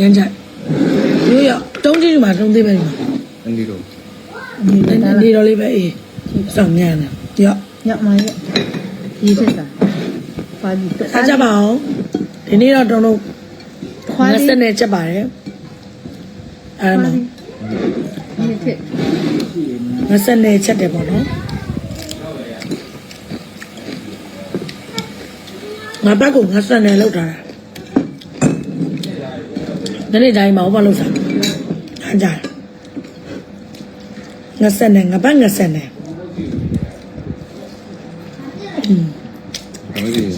ရမ်းကြိုက်ရိုးရတုံးကြည့်ဒီမှာတုံးသေးပဲဒီမှာအန်ဒီတော့နေနေတော့လေးပဲအေးစောင့်ညံ့တယ်ရော့ညမရဲ့ရေးဖြစ်တာပါပြီအားကြပါအောင်ဒီနေ့တော့တုံးလို့ခွာငါလေးစက်နဲ့ချက်ပါတယ်အဲ့ဒါမှရေးဖြစ်ငါစက်နဲ့ချက်တယ်ပေါ့နော်ငါဘက်ကငါစက်နဲ့လောက်ထားတာ ဒီနေ့တိုင်းမှာဘာလို့စားအားကြငါစက်နဲ့ငါဘက်ငါစက်နဲ့อืมအမေကြီး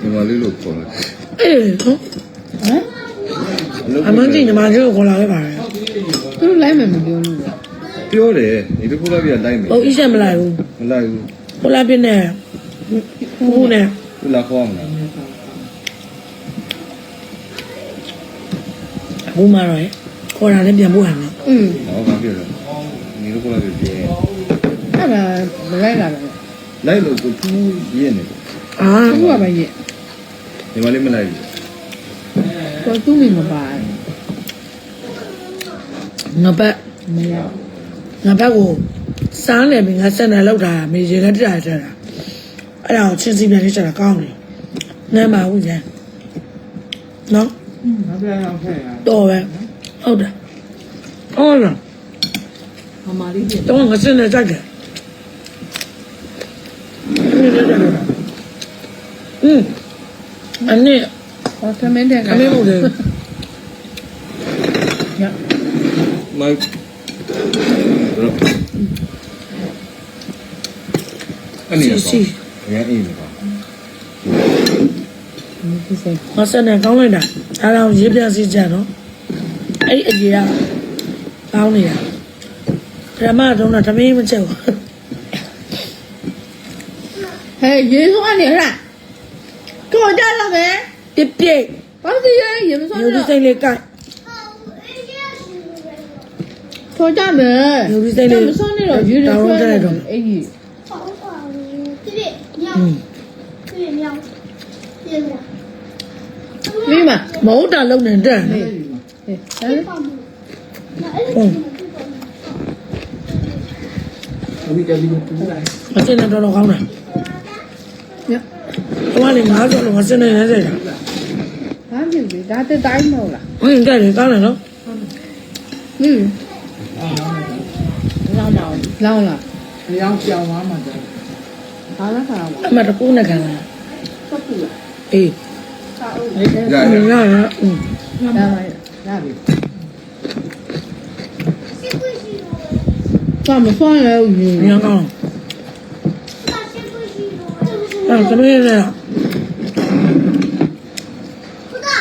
ညီမလေးလို့ခေါ်တယ်အေးဟုတ်ဟမ်အမန်းကြီးညီမတို့ကိုခေါ်လာခဲ့ပါတယ်သူတို့လိုက်မယ်မပြောလို့လေပြောတယ်ဒီတစ်ခုလည်းပြလိုက်မယ်။ဟုတ်အစ်ချက်မလိုက်ဘူးမလိုက်ဘူး။ကိုလာပြင်းနဲ့ဘူးနဲ့သူလာခေါ်မှာ ဘူးမတော့ရခေါ်တာလည်းပြန်ဖို့ဟန်တယ်อืมဟောဘာပြောလဲဒီတစ်ခုလည်းပြပြအဲ့ဒါမလိုက်လာတော့လိုက်လို့ကိုဖူးရင်းနေတယ်။အာသူကပဲရေးညီမလေးမလိုက်ဘူးတော့သူ့မိမပါငါဘက်မရငါဘက်ကိုစားနေပြီငါစက်နဲ့လောက်တာမေရေကတက်တာတက်တာ။အဲ့ဒါကိုချင်းစီပြန်လေးချက်တာကောင်းတယ်။နဲမှာဘူးကျန်။နော် ဘာပြောအောင်ဖဲ့ရ တော်ပဲဟုတ်တယ်။ဟုတ်လား မမလေးပြ ။တော့ငါစက်နဲ့ကြိုက်တယ်။อืมอันนี้ ဟောသမင်းတဲ့က အမေမို့တယ် ည မိုက်တော့အနည်းတော့ရန်အေးနေပါ ဒီစိတ် မဆက်နဲ့ကောင်းလိုက်တာဒါတော့ရေးပြစီကြတော့အဲ့ဒီအကြီးကကောင်းနေတာပရမတုံးတော့တမင်းမချက်ဘူးဟဲ့ရေးစွားနေဟဲ့ကိုကြလာမယ်တပြိတ်ဘာစီရေးရေးမစွားဘူးရိုးစိတ်လေးကိုက်ထောကြမယ်ရိုးစိတ်လေးမစွားနေတော့ရေးရဆွဲတော့အဲ့ကြီးဟုတ်ပါဘူးတိတိည င်းမှာမဟုတ်တာလုပ်နေတယ်ဟဲ့ဟဲ့အစင်းတော်တော်ကောင်းတာညဟိုကနေငါးကျော်လုံးအစင်းနဲ့နေစေတာဘာဖြစ်လဲဒါတက်တိုင်းမဟုတ်လားဟုတ်တယ်ကောင်းတယ်နော်ဟင်းလောင်းလောင်းလောင်းလားလောင်းပြောင်းသွားမှာကြာဘာလဲခါအမတကူနဲ့ခံလားတကူလားအေး ရရရရရอืมဒါမှရပြီဘာမဆွမ်းလဲဦးကြီးညောင်းကောင်းအဲ့သမီးနဲ့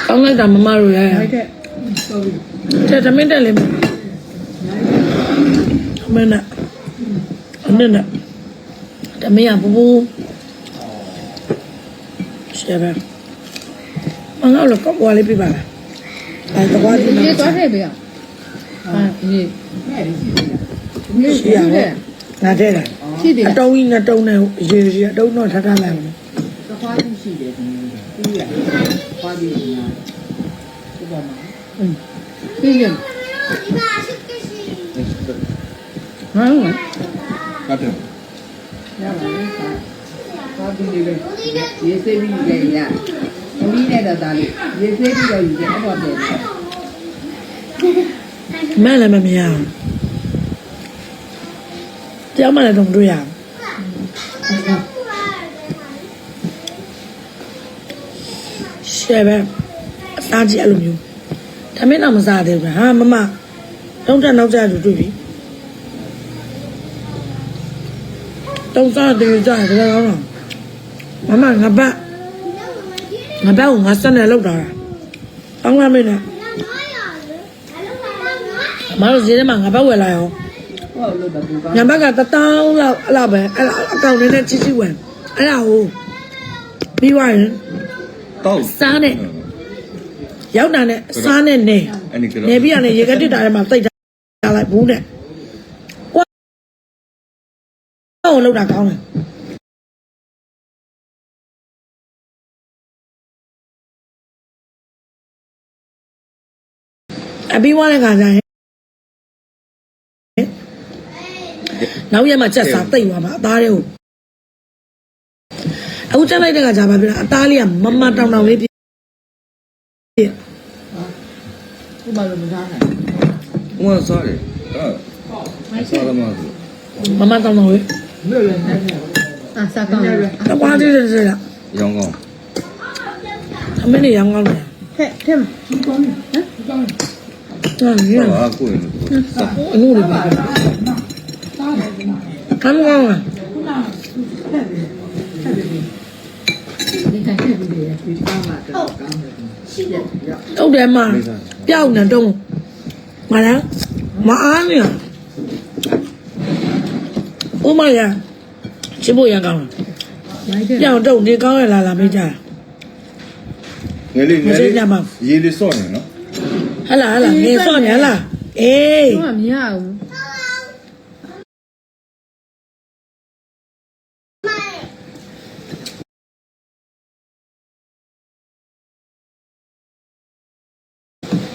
ကောင်းလိုက်တာမမတို့ရဲ့ဟုတ်ကဲ့တဲ့သမင်းတက်လေးမမနဲ့အနနဲ့သမင်းကပူပူရှယ်ပဲ မငါ့လိုကောက်ပွားလေးပြပါလားအဲတကွာဒီမှာရေးသွားထည့်ပေးအောင်ဟာရေးရေးရှိရပါနားထဲတာရှိတယ်အတုံးကြီးနဲ့တုံးနဲ့ရေးရေးအတုံးတော့ထပ်ထပ်လိုက်မယ်တကွာကြီးရှိတယ်ဒီရကွာကြီးညာဒီပေါ်မှာအင်းပြီးရင်ဒီမှာရှိကရှိဟာဟုတ်တယ်ရပါပြီ။ဘာပြီးနေလဲ။ရေးစေးပြီးနေရ။ သမီးနဲ့သားလေးရေသွေးပြီးတော့ယူတယ်အဲ့တော့ပြန်တယ်မဲလည်းမမြင်အောင်တရားမလည်းတော့မတွေ့ရအောင်ရှယ်ပဲအစားကြီးအဲ့လိုမျိုးထမင်းတော့မစားသေးဘူးဟာမမတုံးတက်နောက်ကျတူတွေ့ပြီတုံးစားတူကြတယ်ဘယ်လိုလဲမမငါပတ် ငါဘက်ကိုငါစက်နဲ့လောက်တာတောင်းလာမင်းနဲ့မတော်ဈေးထဲမှာငါဘက်ဝယ်လာရောငါဘက်ကတထောင်လောက်အဲ့လောက်ပဲအဲ့လောက်အကောင့်ထဲနဲ့ချစ်ချစ်ဝယ်အဲ့ဒါဟိုပြီးသွားရင်တောက်စားနဲ့ရောက်တာနဲ့စားနဲ့နေနေပြီးရနေရေကတစ်တာထဲမှာတိတ်ထားလိုက်ဘူးနဲ့ကိုယ်ဟိုလောက်တာကောင်းတယ် ပြီးသွားတဲ့ခါကျရင်နောက်ရက်မှချက်စားတိတ်သွားမှာအသားတွေကိုအခုချက်လိုက်တဲ့ခါကျပါပြီအသားလေးကမမတောင်တောင်လေးဖြစ်ဖြစ်ဟိုမှာလည်းမစားနိုင်ဘူးဟိုကစားတယ်ဟာစားရမှာမမတောင်တောင်လေးလွယ်လွယ်နဲ့အာစားကောင်းတယ်တပွားသေးတယ်လားရောင်းကောင်းအမေနဲ့ရောင်းကောင်းတယ်ထက်ထက်ကြီးကောင်းတယ်ဟမ်ကြီးကောင်းတယ် တော်ရင်းဟာကိုယ်ရင်အလို့လေးပါကမ်းကောင်းလားဟုတ်တယ်မပျောက်နေတော့မလားမအားနေဦးမရချစ်ဖို့ရကောင်းလားပြောင်းတော့နေကောင်းရလာလာမေးကြငယ်လေးငယ်လေးရေးလေးစော့နေနော် ဟလာဟလာနေစော့နေဟလာအေးတော့မရဘူး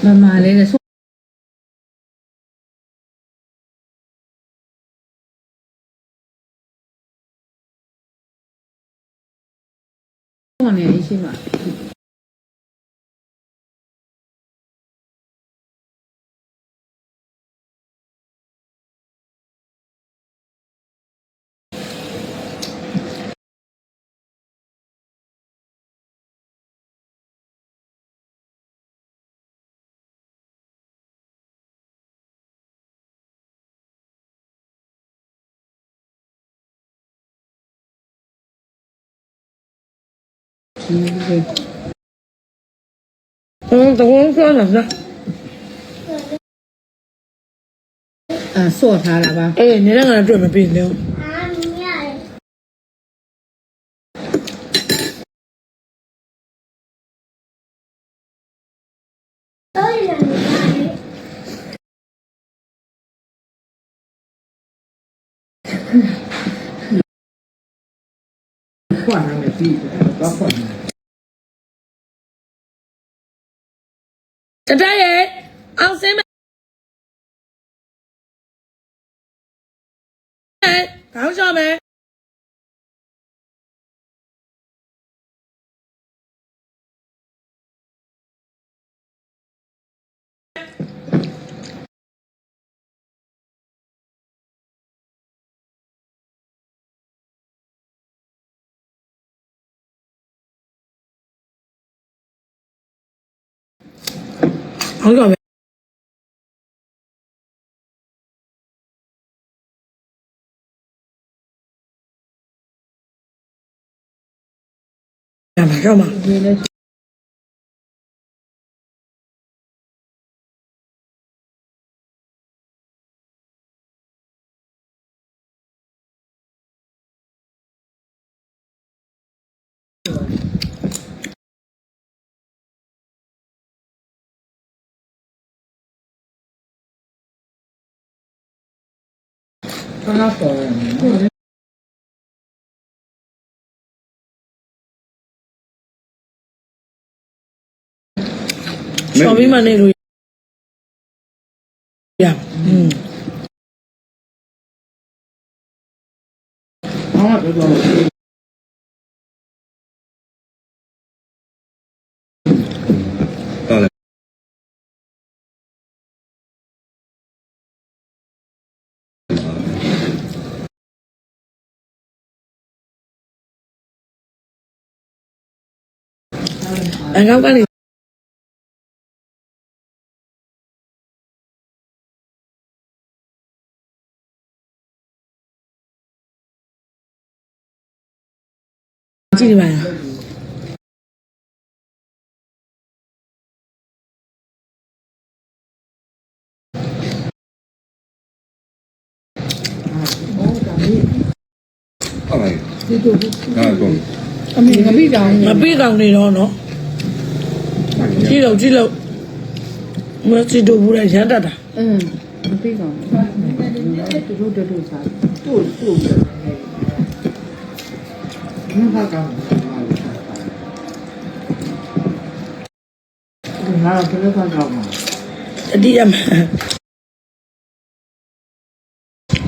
မမလေးနဲ့ဆိုတော့နေရှိမှာ 응, 너무 편하다. À, sủa thả là bà Ê, nếu đang là rửa mà bình đâu Khoản là người chị, có khoản là တော့ခွာနေတတရဲ့အောင်စင်းမယ်ခေါင်းလျှော့မယ် ဟုတ်ကဲ့ရ မှာတော့မှာဒီလည်းခဏပေါ်နေချော်ပြီးမှနေလို့ရอืมအော်တော်တော် အနောက်ကနေကြည့်ပါလားဟုတ်ပါပြီဒါကောင်းအမေငပိကောင်ငပိကောင်နေတော့နော် ကြည့်လို့ကြည့်လို့မစီတို့ဘူးလည်းရမ်းတတ်တာအင်းငပိတောင်းတူတူတူတူစားတူတူနဘာကောင်းဒီဟာကလည်းကောင်းကောင်းတတိယမှာ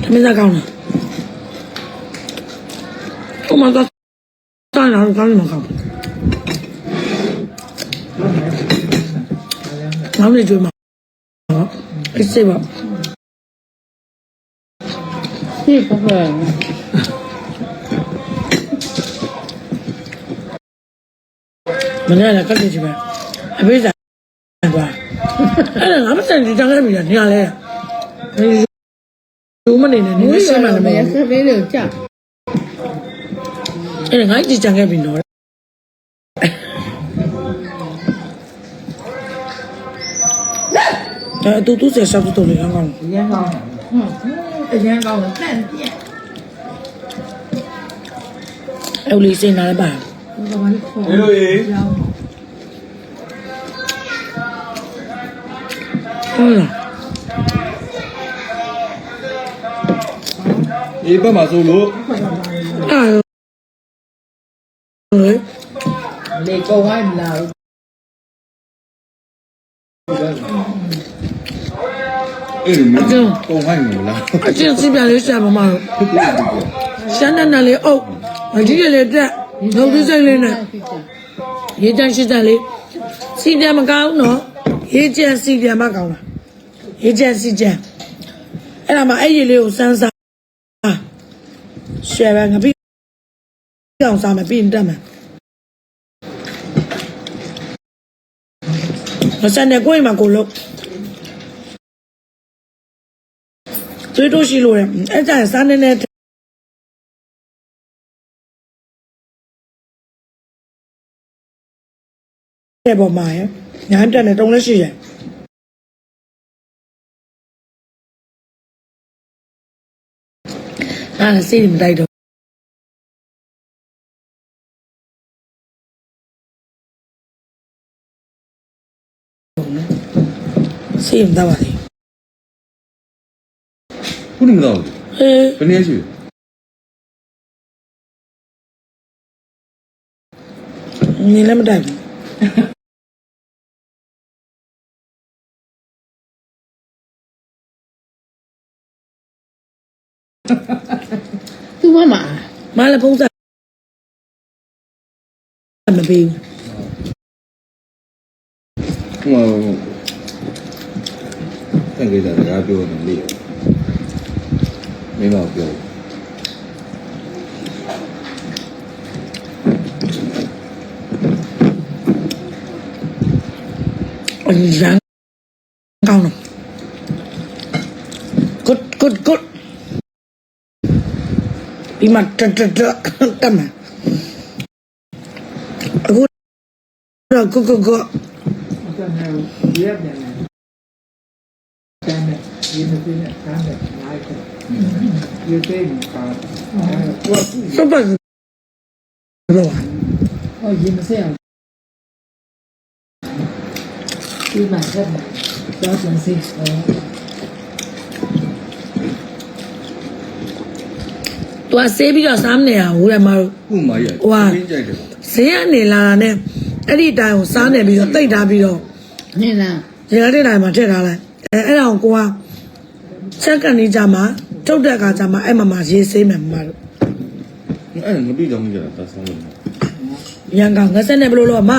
သမီးသားကောင်းလားဟိုမှာတော့တိုင်းလာတော့ကောင်းမှာကောင်း မောင်လေးကြွေးမှာနော်အစ်စေပါဒီပပမနေ့ကကတ်ကြည့်ပဲအဖေးစားသွားအဲ့ဒါငါမဆိုင်ဒီတောင်းခဲ့ပြီလားညာလဲလူမနေနဲ့နေမွေးရှရင်းမှတော့လည်းမမရဟုတ်စပင်းလို့ကြာအဲ့ဒါငါကြည့်ကြံခဲ့ပြီနော် အဲ့တူတူဆက်ဆောက်တူလေးကောင်းကောင်းရန်ကောင်းအရန်ကောင်းတန့်ပြက်အဲ့လေးစင်လာလည်းပါဒီကမလေးခေါ်ဟေးလို့ရေဟုတ်လားအေးဘက်မှာဆိုလို့အဲ့လေလေကောဝိုင်းမလား အေးမင်းပုံဟိုင်းမလားအချင်းစီပြန်လေးရှာမမတော့ရှမ်းနဲ့နဲ့လေးအုပ်အကြီးလေးတက်ဒုတ်ဒီစိတ်လေးနဲ့ရေးတန်းရှိတဲ့လေးစီပြန်မကောင်းနော်ရေးကျန်စီပြန်မကောင်းလားရေးကျန်စီကျန်အဲ့ဒါမှအဲ့ဒီလေးကိုစမ်းစားရှယ်ပဲငါပြီးအောင်စားမယ်ပြီးရင်တက်မယ်မစတဲ့ကိုယ်မှာကိုလို့ သွေးတိုးရှိလို့ရအဲ့ဒါစားနေနေတဲ့ပေါ်မှာရညာတက်နေတုံးလက်ရှိရအာစိတ်မတိုက်တော့စိတ်မတော့ပါလေ သိမတော့ဘူးဟေးဘယ်နည်းရှိနင်းလည်းမတိုက်ဘူးသူမမမလည်းဖုံးစားမပေးဘူးဟိုတကယ်ကြတာကပြောနေလေ မိမပြောအရန်ကောင်းတော့ good good good ဒီမှာတတတတမအခုတော့ကိုကိုကိုရတယ်ရတယ်ရတယ်ရတယ်ရတယ် စပတ်တော့ဟောရေမဆက်အောင်ဒီမှာဆက်မှာတော့ပြန်စစ်တော့သွားဆေးပြီးတော့စားမနေရဘူးတဲ့မတို့ခုမှရဟွာဈေးကနေလာတာနဲ့အဲ့ဒီတိုင်ကိုစားနေပြီးတော့တိတ်ထားပြီးတော့နင်းလားရေကတိတိုင်မှာထည့်ထားလိုက်အဲအဲ့ဒါကိုကိုကချက်ကန်နေကြမှာ ထုတ်တဲ့အခါကျမှအဲ့မှာမှရေးဆေးမယ်မမတို့အဲ့ငပိတော့မကြတာသဆောင်းလို့ရန်ကောင်ငါဆက်နေဘလို့လို့မ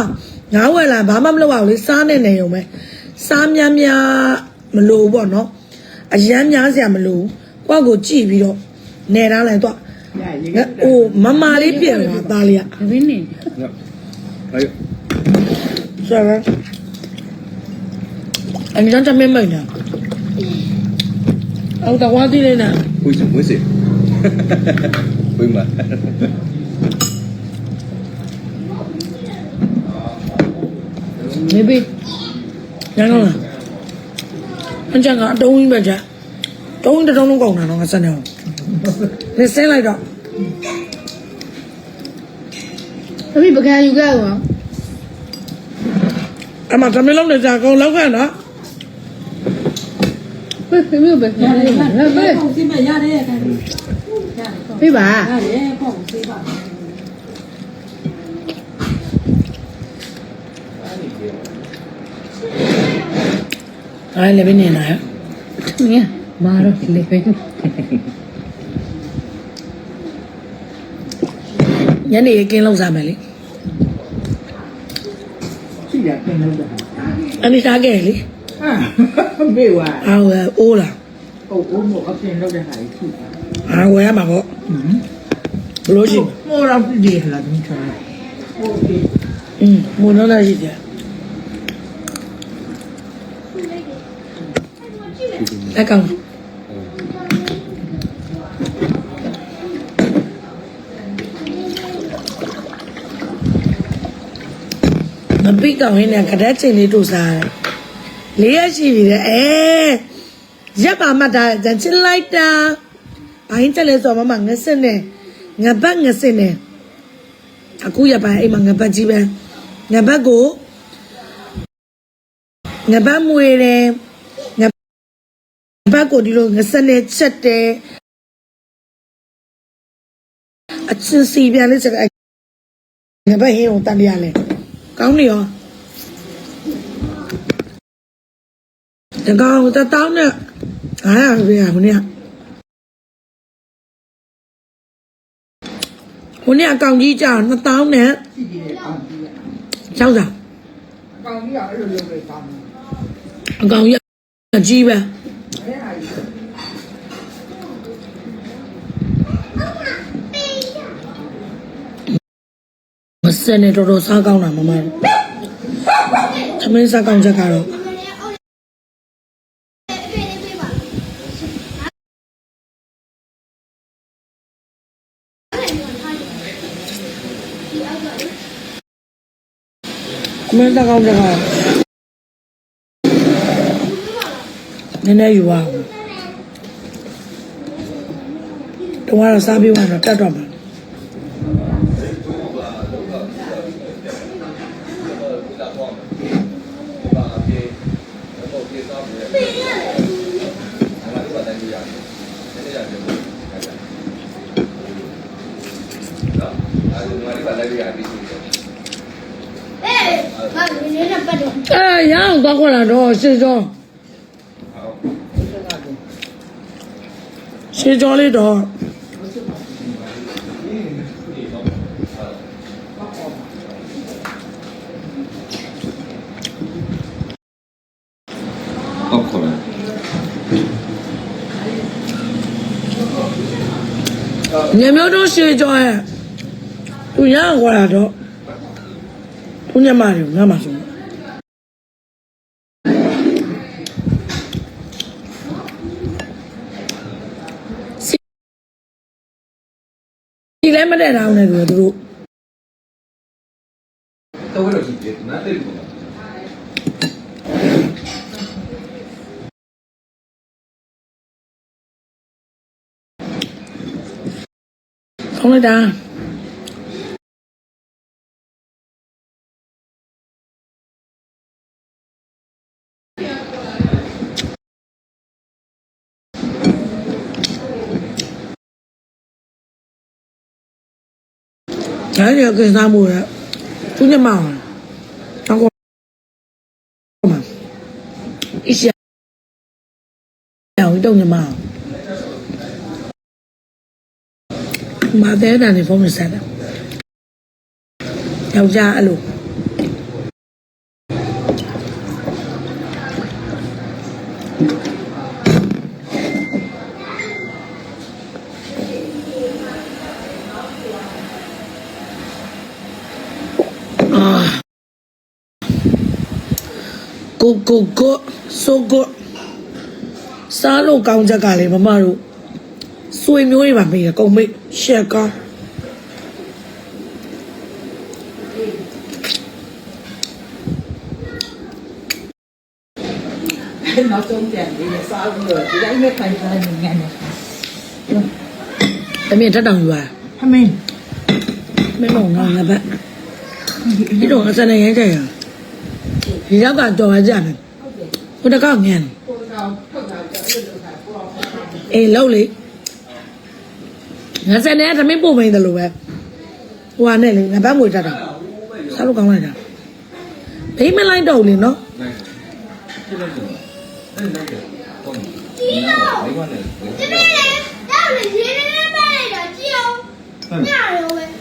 ငါဝယ်လာဘာမှမလုပ်အောင်လေစားနေနေုံပဲစားများများမလို့ပေါ့နော်အရန်များစရာမလို့ကိုယ့်ကိုကြည့်ပြီးတော့နေထားလိုက်တော့ရရေငါဟိုမမလေးပြင်သွားသားလေးကဘယ်နည်းအဲ့ဆိုတော့အန်ဂျန်တမင်းမိန်နာ အော်တော့ဝါဒီလေးနာဝိစဝိစဝိမမေဘေရန်ကောင်လားအန်ဂျန်ကအတုံးကြီးပဲကြာတုံးတစ်တုံးလုံးကုန်တာတော့ငါစနေအောင်နေစင်းလိုက်တော့သမီးပကံယူခဲ့အောင်အမသမီးလုံးနေကြကုန်လောက်ခဲ့နော် ပဲပြမျိုးပဲပြမျိုးပဲလာပဲပုံစီမရတယ်ရတယ်ပြပါရတယ်ပုံစီပါအဲ့လေဘယ်နေနာမင်းမာရောလေဘယ်ညနေကင်းလောက်စားမယ်လေရှိရကင်းလောက်တာအနိစာကဲလေ မေဝါ အာဝဲအိုးလာ အိုးအိုးမို့အပြင်လောက်တဲ့ဟာကြီးရှိတာ အာဝဲရမှာပေါ့ ဟွန်း ဘလို့ရှိ မိုးတော့ဒီဟလာဒင်းချာโอเค อืมမုံတော့လည်းရှိတယ်လက်ကောင်မပိကောင်ရင်းနဲ့ကတဲ့ချိန်လေးတို့စားတယ် လေးရရှိပြီလေအဲရက်ပါမှတ်တာကြချင်လိုက်တာဘိုင်းတက်လဲဆိုမမငစနဲ့ငပတ်ငစနဲ့အခုရပါအိမ်မှာငပတ်ကြီးပဲငပတ်ကိုငပတ်မွေတယ်ငပတ်ကိုဒီလိုငစနဲ့ချက်တယ်အချင်းစီပြန်လေးချက်ငပတ်ဟင်းကိုတန်ရလဲကောင်းနေရော တကောင်တတောင်းနဲ့အားရပြီဟိုနေ့ဟိုနေ့အကောင်ကြီးကြာ2000နဲ့ရှိတယ်အောင်ကြီးကျောင်းစာကောင်းကြီးအဲ့လိုလုပ်လိုက်ပါမယ်အကောင်ကြီးအကြီးပဲအဲ့ဟာကြီးမစက်နဲ့တော်တော်စားကောင်းတာမမတို့သမင်းစားကောင်းချက်ကတော့သ မင်းစားကောင်းချက်ကတော့နည်းနည်းယူပါဦးတော့စားပြီးတော့တတ်တော့မှာအေးငါနည်းနည်းပတ်တယ် အဲရအောင်သွားခွက်လာတော့ရှေ့ကျော်ရှေ့ကျော်လေးတော့အောက်ခေါ်လာညမျိုးတို့ရှေ့ကျော်ရဲ့သူရအောင်ခွက်လာတော့သူညမတွေငါမှဆုံး ဒီလည်းမတဲ့တောင်းနေတယ်သူတို့တော့လို့ရှိတယ်နားတယ်ပေါ့ဆောင်းလိုက်တာ ဒါရကစားမှုရသူညမအောင်တော့ကောမအရှိအောင်တော့ညမအောင်မတဲ့တန်နေဖုန်းဆက်တယ်ယောက်ျားအဲ့လိုအာ ကိုကိုကိုဆိုကိုစားလို့ကောင်းချက်ကလေမမတို့ဆွေမျိုးတွေပါမေးတယ်ကုန်မေးရှက်ကောင်းနောက်ဆုံးပြန်ပြီးစားလို့ဒီတိုင်းနဲ့ခိုင်စားနေငန်းနေအမေတက်တောင်ယူပါဟမင်းမင်းမောင်ငါငါဘက် ဒီတော့အစနေရဲကြရဒီရောက်ကတော့ကြတယ်ဟိုတကောက်ငန်းအေးလောက်လေငါစနေသမင်းပုံမိန်တယ်လို့ပဲဟိုဟာနဲ့လေငါဘက်ငွေတတ်တာဆက်လို့ကောင်းလိုက်တာဘေးမလိုက်တော့လေနော်ဒီတော့ဒီနေ့တော့ရေးနေနေမဲ့တော့ကြည့်အောင်ညရောပဲ